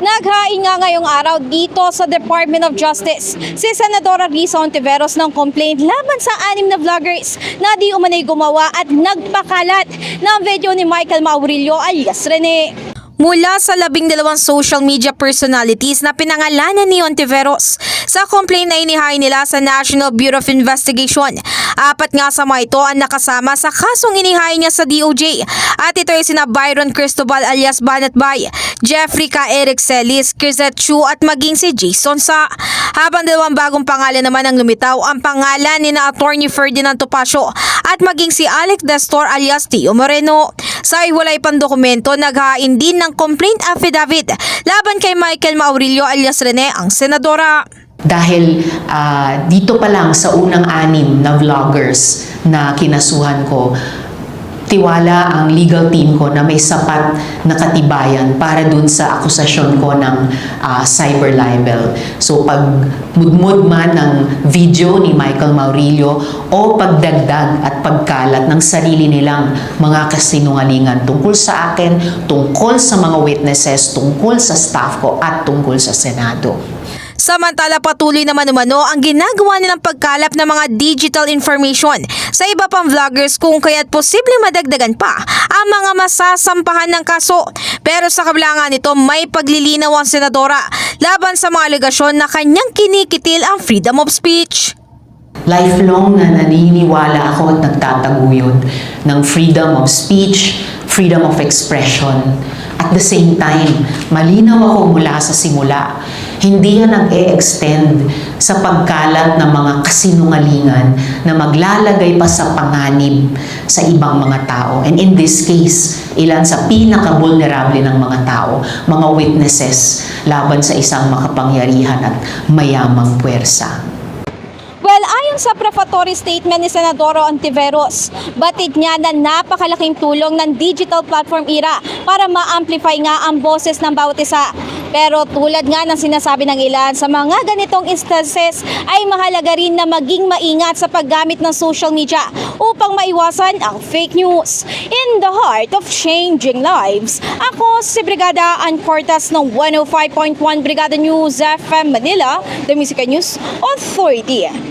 Naghain nga ngayong araw dito sa Department of Justice si Senadora Risa Ontiveros ng complaint laban sa anim na vloggers na di umanay gumawa at nagpakalat ng video ni Michael Maurilio alias Rene. Mula sa labing dalawang social media personalities na pinangalanan ni Ontiveros sa complaint na inihay nila sa National Bureau of Investigation. Apat nga sa mga ito ang nakasama sa kasong inihay niya sa DOJ at ito ay sina Byron Cristobal alias Banat Bay, Jeffrey K. Eric Celis, Crisette Chu at maging si Jason Sa. Habang dalawang bagong pangalan naman ang lumitaw ang pangalan ni na Attorney Ferdinand Topacio at maging si Alec Destor alias Tio Moreno. Sa iwalay pang dokumento, naghain din ng complaint affidavit laban kay Michael Maurilio alias Rene ang senadora. Dahil ah, dito pa lang sa unang anim na vloggers na kinasuhan ko, tiwala ang legal team ko na may sapat na katibayan para dun sa akusasyon ko ng ah, cyber libel. So pag mudmud man ng video ni Michael Maurilio o pagdagdag at pagkalat ng sarili nilang mga kasinungalingan tungkol sa akin, tungkol sa mga witnesses, tungkol sa staff ko at tungkol sa Senado. Samantala patuloy naman umano ang ginagawa nilang pagkalap ng mga digital information sa iba pang vloggers kung kaya't posible madagdagan pa ang mga masasampahan ng kaso. Pero sa kabila nito may paglilinaw ang senadora laban sa mga alegasyon na kanyang kinikitil ang freedom of speech. Lifelong na naniniwala ako at nagtataguyod ng freedom of speech, freedom of expression. At the same time, malinaw ako mula sa simula, hindi yan nag-e-extend sa pagkalat ng mga kasinungalingan na maglalagay pa sa panganib sa ibang mga tao. And in this case, ilan sa pinaka-vulnerable ng mga tao, mga witnesses laban sa isang makapangyarihan at mayamang puwersa. Sa prefatory statement ni Senadoro Ontiveros, batid niya na napakalaking tulong ng digital platform era para ma-amplify nga ang boses ng bawat isa. Pero tulad nga ng sinasabi ng ilan, sa mga ganitong instances ay mahalaga rin na maging maingat sa paggamit ng social media upang maiwasan ang fake news. In the heart of changing lives, ako si Brigada Ann Cortas ng 105.1 Brigada News FM Manila, the Music News Authority.